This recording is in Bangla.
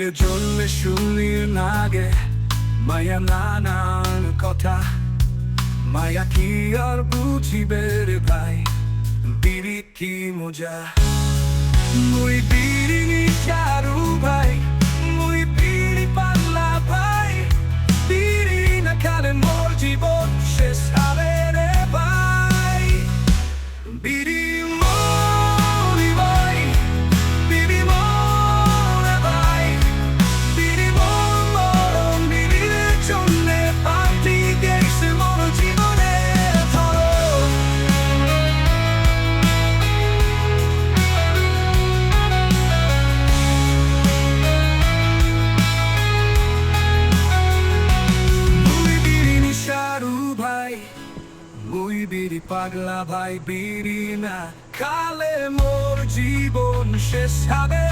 বিড়ির জন্য শুনি নাগে। মায়া নানান কথা। মায়া কি আর বুঝিবে রে ভাই? বিড়ি কি মজা? মুই বিড়ি চারু ভাই বিড়ি পাগলা ভাই বিড়ি না। কালে মোর জীবন শেষ হবে